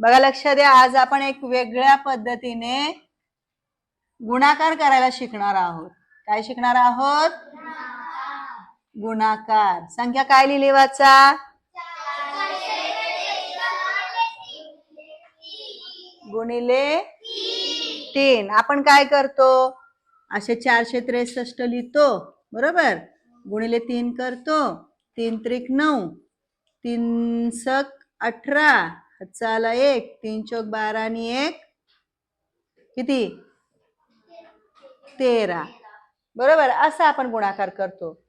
बघा लक्ष द्या आज आपण एक वेगळ्या पद्धतीने गुणाकार करायला शिकणार आहोत. काय शिकणार आहोत? गुणाकार. संख्या काय लिहिली वाचा? गुणिले तीन. आपण काय करतो? असे चारशे त्रेसष्ट लिहितो. बरोबर? गुणिले तीन करतो. तीन त्रिक नऊ. तीन सक अठरा. चाला एक तीन चौक बारा आणि एक. किती? तेरा. बरोबर असा आपण गुणाकार करतो.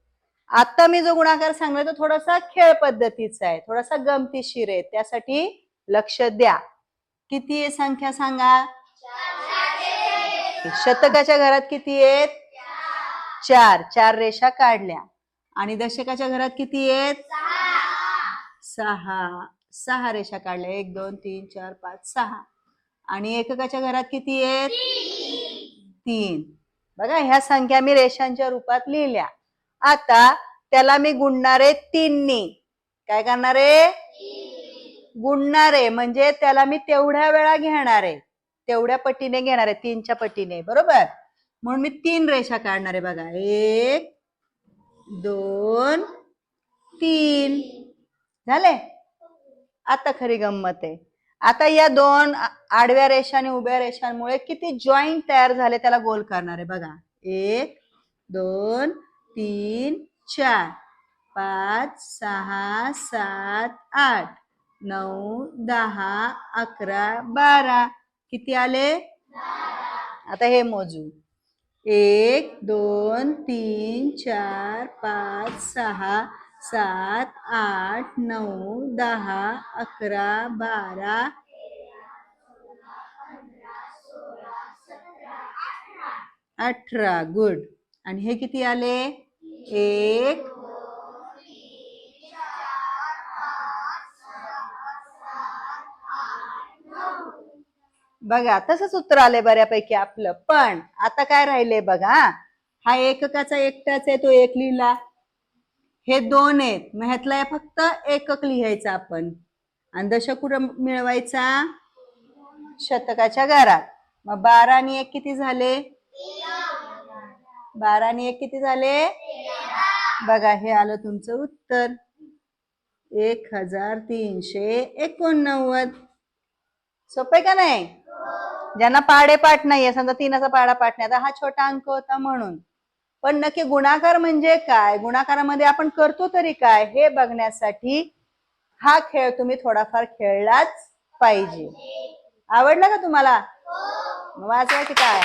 आता मी जो गुणाकार सांगला तो थोडासा खेळ पद्धतीचा आहे. थोडासा गमतीशीर आहे. त्यासाठी लक्ष द्या. किती आहे संख्या सांगा? शतकाच्या घरात किती आहेत? चार. चार रेषा काढल्या. आणि दशकाच्या घरात किती आहेत? सहा सहा रेषा काढल्या. एक दोन तीन चार पाच सहा. आणि एककाच्या घरात किती आहेत? तीन. बघा ह्या संख्या मी रेषांच्या रूपात लिहिल्या. आता त्याला मी गुणणारे तीननी. काय करणारे? गुणणारे. म्हणजे त्याला मी तेवढ्या वेळा घेणार. आहे तेवढ्या पटीने घेणार. आहे तीनच्या पटीने. बरोबर? म्हणून मी तीन रेषा काढणार आहे बघा. एक दोन तीन. झाले? आता खरी गंमत आहे. आता या दोन आडव्या रेषा आणि उभ्या रेषांमुळे किती जॉईंट तयार झाले त्याला गोल करणार आहे बघा. एक दोन तीन चार पाच सहा सात आठ नऊ दहा अकरा बारा. किती आले? आता हे मोजू. एक दोन तीन चार पाच सहा सात आठ नऊ दहा अकरा बारा. अठरा. गुड. आणि हे किती आले? एक बघा तसंच उत्तर आले बऱ्यापैकी आपलं. पण आता काय राहिले बघा हा एककाचा एकटाच आहे तो एक लिहिला. हे दोन आहेत. मग ह्यातला फक्त एकक लिहायचा आपण. आणि दशकुर मिळवायचा शतकाच्या घरात. मग बारा आणि एक किती झाले? बारा आणि एक किती झाले? बघा हे आलं तुमचं उत्तर. एक हजार तीनशे एकोणनव्वद. सोपे का नाही? ज्यांना पाडे पाठ नाहीये समजा तीनाचा पाडा पाठ नाही आता हा छोटा अंक होता म्हणून. पण नक्की गुणाकार म्हणजे काय? गुणाकारामध्ये आपण करतो तरी काय? हे बघण्यासाठी हा खेळ तुम्ही थोडाफार खेळलाच पाहिजे. आवडला का तुम्हाला? मग की काय?